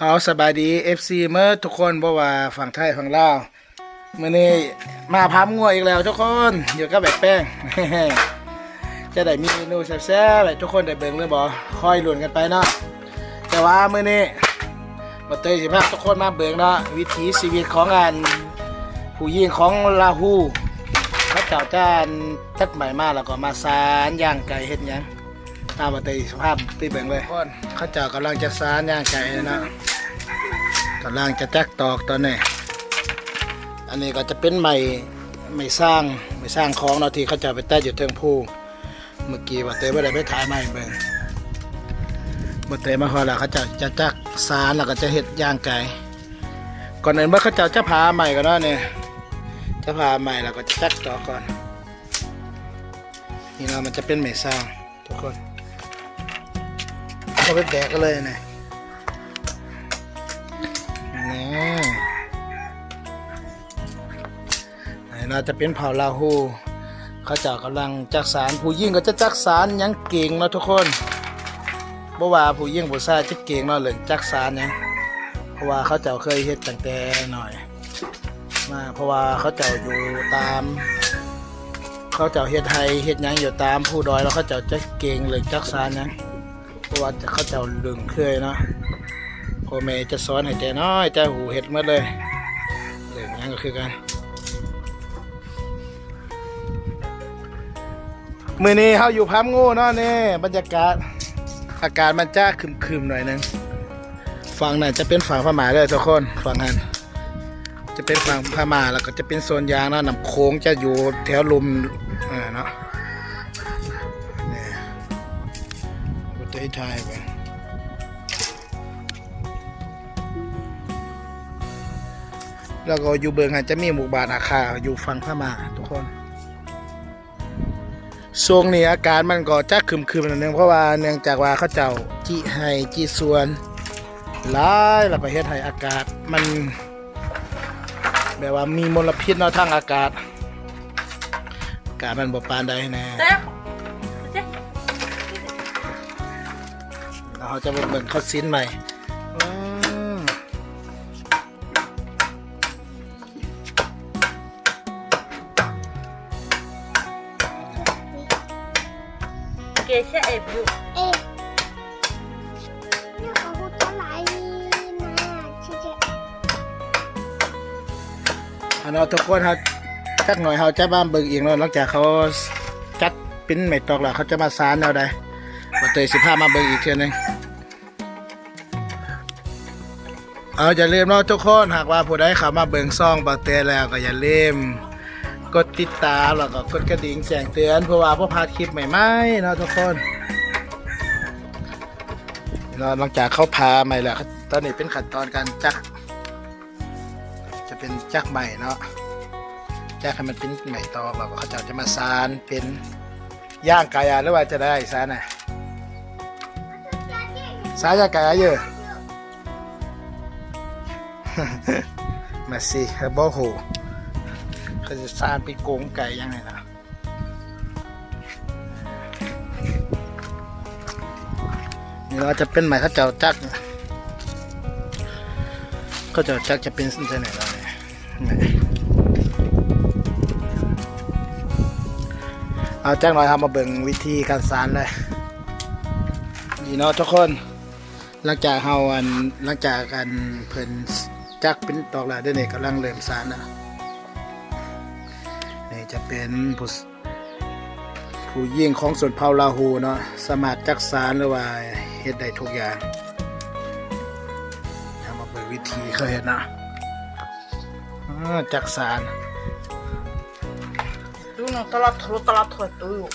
เอาสบายดี FC เมื่อทุกคนบ่ว่าฝั่งไทยฝั่งลาวมื้อนี้มาพามงัวอีกแล้วทุกคนอยู่กับแบบแป้ง จะได้มีเมนูแซ่บๆให้ทุกคนได้เบิ่งเลยบ่คอยลุ้นกันไปเนาะแต่ว่ามื้อนี้บ่เตยสิพาทุกคนมาเบิ่งเนาะวิถีชีวิตของอันผู้หญิงของลาฮูเขาเจ้าจ้านทัดใหม่มาแล้วก็มาสารย่างไก่เฮ็ดหยังตามปฏิสภาพไปเบิ่งเลยคนเขาเจ้ากำลังจะสานย่างไก่นะ กำลังจะแจกตอกตอนนี้ อันนี้ก็จะเป็นใหม่ไม่สร้างไม่สร้างของเนาะที่เขาจะไปแต้อยู่เทิงภูเมื่อกี้ว่าเต้ไม่ได้ไปถ่ายใหม่เบิ่งบ่เต้มาพอแล้วเขาจะจะจักสารแล้วก็จะเฮ็ดย่างไก่ก่อนอื่นเมื่อเขาจ้าจะพาใหม่ก่อนเนาะเนี่ยจะพาใหม่แล้วก็จะจักตอกก่อนนี่เนามันจะเป็นไม่สร้างทุกคนก็ไปแดกกันเลยเนะ นี่น่าจะเป็นเผ่าลาหูเขาเจ้ากำลังจักสารผู้ยิ่งก็จะจักสารยังเก่งเนาะทุกคนบ่ว่าผู้ยิ่งผู้ชาจะเก่งเนาะเรื่องจักสารหยังเพราะว่าเขาเจ้าเคยเฮ็ดตั้งแต่หน่อยมาเพราะว่าเขาเจ้าอยู่ตาม เขาเจ้าเฮ็ดไทยเฮ็ดยังอยู่ตามผู้ดอยแล้วเขาเจ้าจะเก่งเรื่องจักสารหยังเพราะว่าเขาเจ้าลึงเคยเนาะ พ่อแม่จะสอนให้แต่น้อยแต่หูเห็ดหมาเลยเรื่องนั้นก็คือกันมือนี้เขาอยู่พัมงูเนาะนี่บรรยากาศอากาศมันจ้าคึมๆหน่อยนึงฝั่งนั้นจะเป็นฝั่งพม่าเลยทุกคนฝั่งนั้นจะเป็นฝั่งพม่าแล้วก็จะเป็นโซนยางเนาะน้ำโค้งจะอยู่แถวลุมอ่าเนาะประเทศไทยไป แล้วก็อยู่เบืองหันจะมีหมู่บ้านอาคาอยู่ฝั่งพม่าทุกคนช่วงนี้อากาศมันก็จะครึมๆนิดนึงเพราะว่าเนื่องจากว่าเขาเจ้าจีให้จีส่วนหลายและประเทศไทยอากาศมัน แบบว่ามีมลพิษเนาะทางอากาศ อากาศมันบ่ปานใดแน่เราจะมาเบิ่งข้าวซิ้นใหม่ นเราทุกคนเขาจักหน่อยเขาจะมาเบิ่งอีกเนาะหลังจากเขาจัดปิ้นเม็ดตอกแล้วเขาจะมาสารแนวใดมาเตยสิบห้ามาเบิ่งอีกเทีนึงเอาอย่าลืมเนาะทุกคนหากว่าผู้ใดเข้ามาเบิ่งซ่องบาเตยแล้วก็อย่าลืมกดติดตามแล้วก็กดกระดิ่งแจ้งเตือนเพื่อว่าพวกพาดคลิปใหม่ๆเนาะทุกคนเนาะหลังจากเขาพาใหม่แล้วตอนนี้เป็นขั้นตอนการจัก จักใหม่เนาะจักให้มันเป็นใหม่ตอกแล้วก็เขาจะจะมาสารเป็นย่างกายาหรือว่าจะได้สารน่ะสารย่างกายาเยอะมาสิเฮบอโหเขาจะสารเป็นโกงไก่ยังไงนะนี่เราจะเป็นใหม่เขาเจ้าจักก็จะจักจะเป็นเส้นไหนเนี่ย เอาจักหน่อยทำมาเบิ่งวิธีการสารเลยดีเนาะทุกคนหลังจากเฮาอันหลังจากกันเพิ่นจักเป็นตอกแล้วเดี๋ยวนี้กำลังเริ่มสารนะนี่จะเป็นผู้ผู้ยิ่งของส่วนเผาลาหูเนาะสามารถจักสารหรือว่าเฮ็ดได้ทุกอย่างเอามาเปิดวิธีเคยเห็นนะจักสาร 都能到了头到了头都有。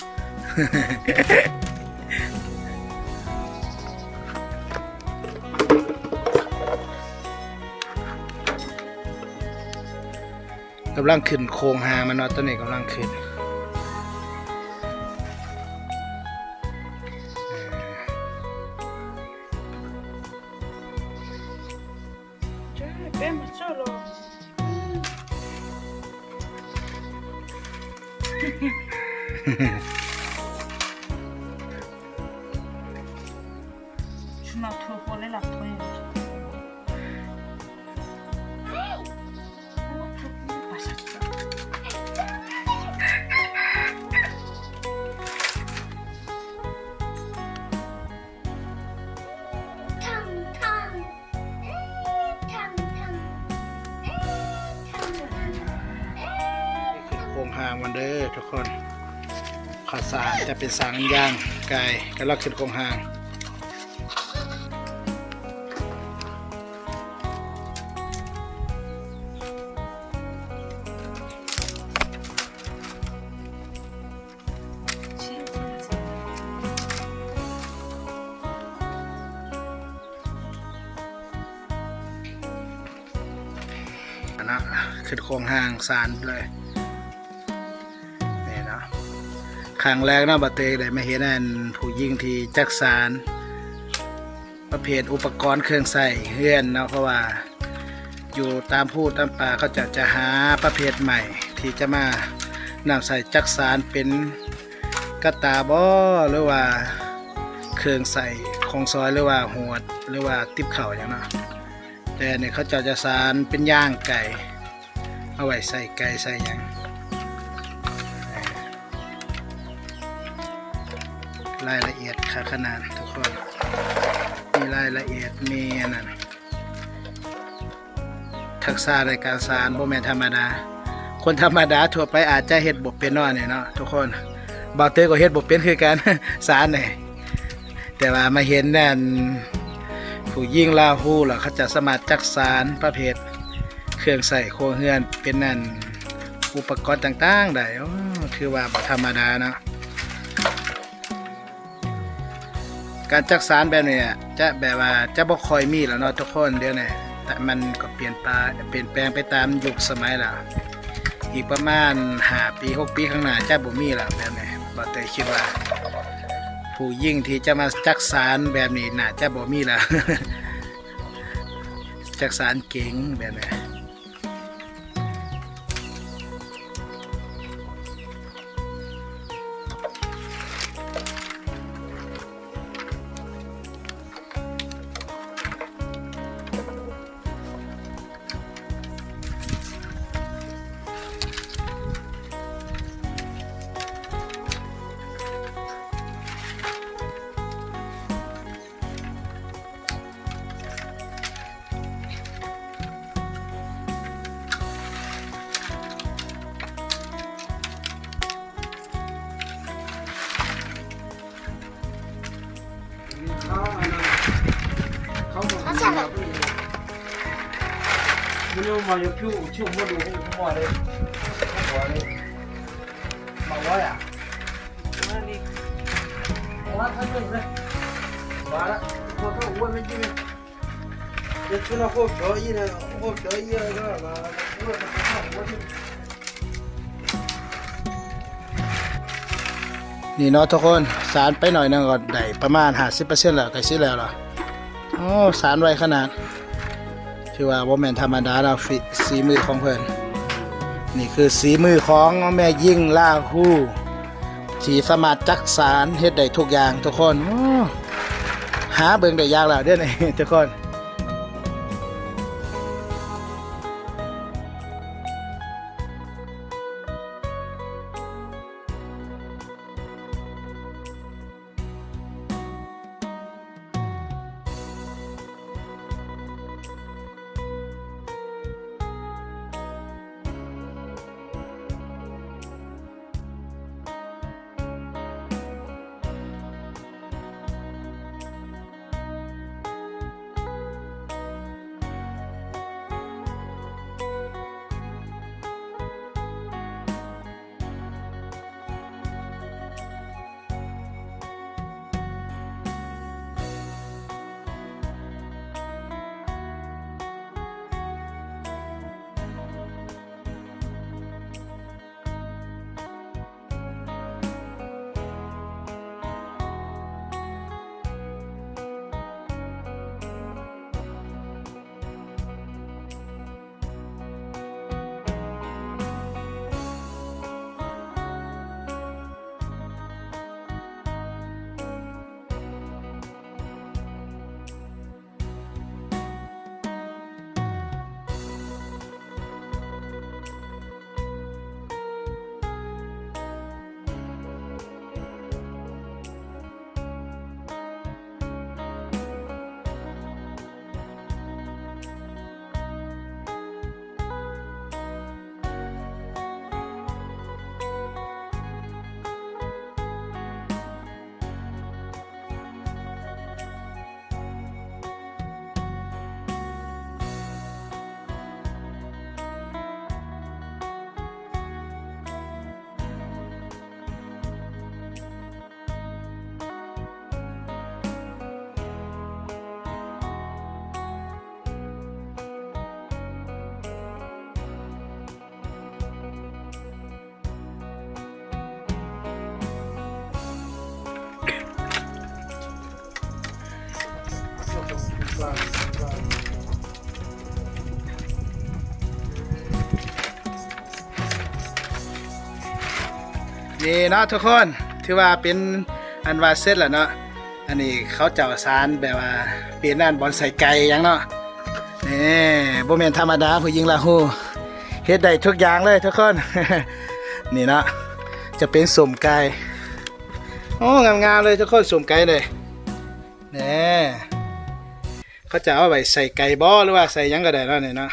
กำลังขึ้นโครงหามันเนาะตอนนี้กำลังขึ้น这别没事了。 Hehehehe เป็นสางย่างไก่กระลักขึ้นโครงหางนะขึ้นโครงหางสารเลย ครั้งแรกนาะบัตเตได้มาเห็นอันผู้ยิ่งที่จักสาร ประเภทอุปกรณ์เครื่องใส่เฮือนเนาะเพราะว่าอยู่ตามพูดตามป่าเขาจะจะหาประเภทใหม่ ที่จะมานำใส่จักสารเป็นกระตาบ่หรือว่าเครื่องใส่ของซอยหรือว่าหวดหรือว่าติบเข่าอย่างเนาะแต่เนี่ยเขาจะจะสารเป็นย่างไก่เอาไว้ใส่ไก่ใส่หยัง รายละเอียดค่ะขนาดทุกคน มีรายละเอียดมีอันนั้นทักษะในการสารบ่แม่นธรรมดา คนธรรมดาทั่วไปอาจจะเฮ็ดบ่เป็นเนาะเนี่ยเนาะทุกคนบาวเตอร์ก็เฮ็ดบ่เป็นคือกันสารเนี่ยแต่ว่ามาเห็นนั่นผู้ยิ่งลาหูล่ะเขาจะสามารถจักสารประเภทเครื่องใส่โคเฮือนเป็นนั่นอุปกรณ์ต่างๆได้คือว่าบ่ธรรมดาเนาะ การจักสารแบบนี้จะแบบว่าจะบ่ค่อยมีแล้วเนาะทุกคนเดี๋ยวนี้แต่มันก็เปลี่ยนไปเปลี่ยนแปลงไปตามยุคสมัยแล้วอีกประมาณ5ปี6ปีข้างหน้าจะบ่มีแล้วแบบนี้บ่แต่คิดว่า ผู้ยิ่งที่จะมาจักสารแบบนี้น่าจะบ่มีแล้วจักสารเก่งแบบนี้ มาอยกคิวชิวมาดูให้ทุกมาเลยทุกหัเลยมาว่าอย่ะนั่นนี่ว่าท่านนึงเลยมาละพวเขาอ้วนไม่จริงเลยจะชวนพวกเฉยนะพวกเฉยก็มาอ้วนมาข้าวอ้วนนี่เนาะทุกคนสารไปหน่อยนึงก็ได้ประมาณ50%แล้วใกล้สิ้นแล้วล่อโอ้สารไวขนาด ชื่อว่าว่าแมนธรรมดาเราสีมือของเพิ่นนี่คือสีมือของแม่ยิ่งล่าคู่สีสมารถจักสารเฮ็ดได้ทุกอย่างทุกคนหาเบิ่งได้ยากแล้วเด้อนี่ทุกคน นี่เนาะทุกคนถือว่าเป็นอันว่าเสร็จแล้วเนาะอันนี้เขาเจ้าสารแบบว่าเป็นด้านบอลใส่ไก่ยังเนาะนี่บ่แม่นธรรมดาผู้หญิงละฮู้เฮ็ดได้ทุกอย่างเลยทุกคนนี่เนาะจะเป็นสมไก่โอ้งามๆเลยทุกคนสมไก่เลยนี่เขาจะเอาไว้ใส่ไก่บ่หรือว่าใส่ยังก็ได้เนาะนี่เนาะ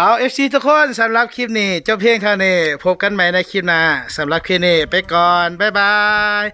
เอาเอฟซีทุกคนสำหรับคลิปนี้เจ้าเพียงเท่านี้พบกันใหม่ในคลิปหน้าสำหรับคลิปนี้ไปก่อน บ๊ายบาย